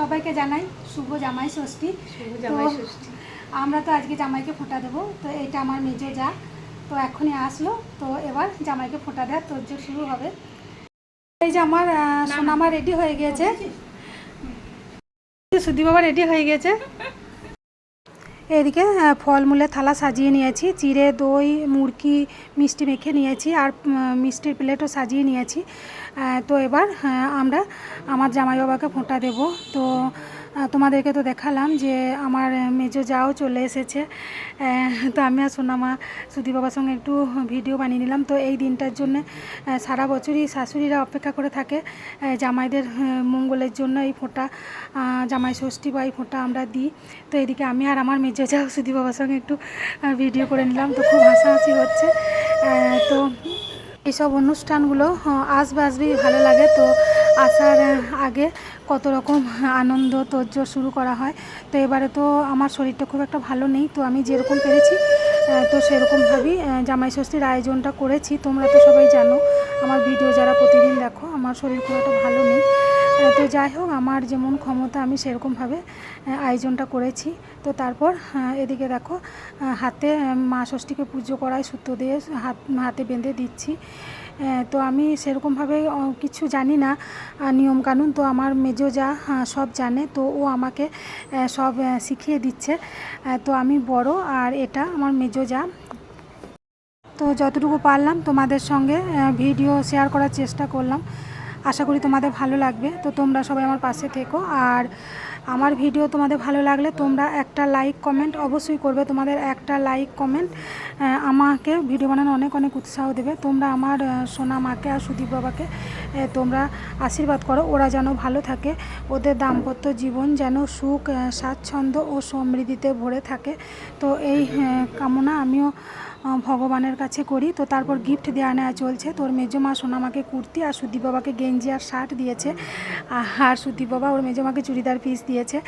সবাইকে জানাই শুভ জামাই ষষ্ঠী। জামাই ষষ্ঠী। আমরা তো আজকে জামাইকে ফোঁটা দেবো তো এটা আমার মেজো যা। তো এখনই আসলো তো এবার জামাইকে ফোঁটা দেওয়ার যে শুরু হবে। এই যে আমার সোনামা রেডি হয়ে গিয়েছে সুদীপ বাবা রেডি হয়ে গেছে। এদিকে ফলমূলের থালা সাজিয়ে নিয়েছি, চিড়ে, দই মুরকি মিষ্টি মেখে নিয়েছি আর মিষ্টির প্লেটও সাজিয়ে নিয়েছি। তো এবার আমরা আমার জামাইবাবাকে ফোঁটা দেব। তো তোমাদেরকে তো দেখালাম যে আমার মেজো যাও চলে এসেছে। তো আমি আর সোনামা সুদি বাবার সঙ্গে একটু ভিডিও বানিয়ে নিলাম। তো এই দিনটার জন্য সারা বছরই শাশুড়িরা অপেক্ষা করে থাকে। জামাইদের মঙ্গলের জন্য এই ফোঁটা জামাই ষষ্ঠী বা এই ফোঁটা আমরা দিই। তো এদিকে আমি আর আমার মেজো যাও সুদি বাবার সঙ্গে একটু ভিডিও করে নিলাম। তো খুব হাসাহাসি হচ্ছে। তো এইসব অনুষ্ঠানগুলো আসবে, আসবেই ভালো লাগে। তো আসার আগে কত রকম আনন্দ তর্য শুরু করা হয়। তো এবারে তো আমার শরীরটা খুব একটা ভালো নেই। তো আমি যেরকম পেরেছি তো সেরকমভাবেই জামাই ষষ্ঠীর আয়োজনটা করেছি। তোমরা তো সবাই জানো, আমার ভিডিও যারা প্রতিদিন দেখো, আমার শরীর খুব একটা ভালো নেই। তো যাই হোক, আমার যেমন ক্ষমতা, আমি সেরকমভাবে আয়োজনটা করেছি। তো তারপর এদিকে দেখো হাতে মা ষষ্ঠীকে পুজো করায় সুতো দিয়ে হাত, হাতে বেঁধে দিচ্ছি। তো আমি সেরকমভাবে কিছু জানি না নিয়মকানুন। তো আমার মেজো যা সব জানে, তো ও আমাকে সব শিখিয়ে দিচ্ছে। তো আমি বড়, আর এটা আমার মেজো যা। তো যতটুকু পারলাম তোমাদের সঙ্গে ভিডিও শেয়ার করার চেষ্টা করলাম। আশা করি তোমাদের ভালো লাগবে। তো তোমরা সবাই আমার পাশে থেকো। আর আমার ভিডিও তোমাদের ভালো লাগলে তোমরা একটা লাইক কমেন্ট অবশ্যই করবে। তোমাদের একটা লাইক কমেন্ট আমাকে ভিডিও বানানো অনেক অনেক উৎসাহ দেবে। তোমরা আমার সোনা মাকে আর সুদীপ বাবাকে তোমরা আশীর্বাদ করো। ওরা যেন ভালো থাকে। ওদের দাম্পত্য জীবন যেন সুখ স্বাচ্ছন্দ্য ও সমৃদ্ধিতে ভরে থাকে। তো এই কামনা আমিও ভগবানের কাছে করি। তো তারপর গিফট দেওয়া নেওয়া চলছে। তোর মেজো মা সোনামাকে কুর্তি আর সুদীপ বাবাকে গেঞ্জি আর শার্ট দিয়েছে। আর সুদীপ বাবা ওর মেজো মাকে চুড়িদার পিস দিয়েছে।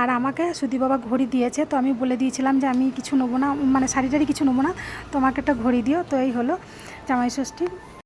আর আমাকে সুদীপ বাবা ঘড়ি দিয়েছে। তো আমি বলে দিয়েছিলাম যে আমি কিছু নেব না মানে শাড়ি টাড়ি কিছু নেব না, তোমাকে একটা ঘড়ি দিও। তো এই হলো জামাই ষষ্ঠী।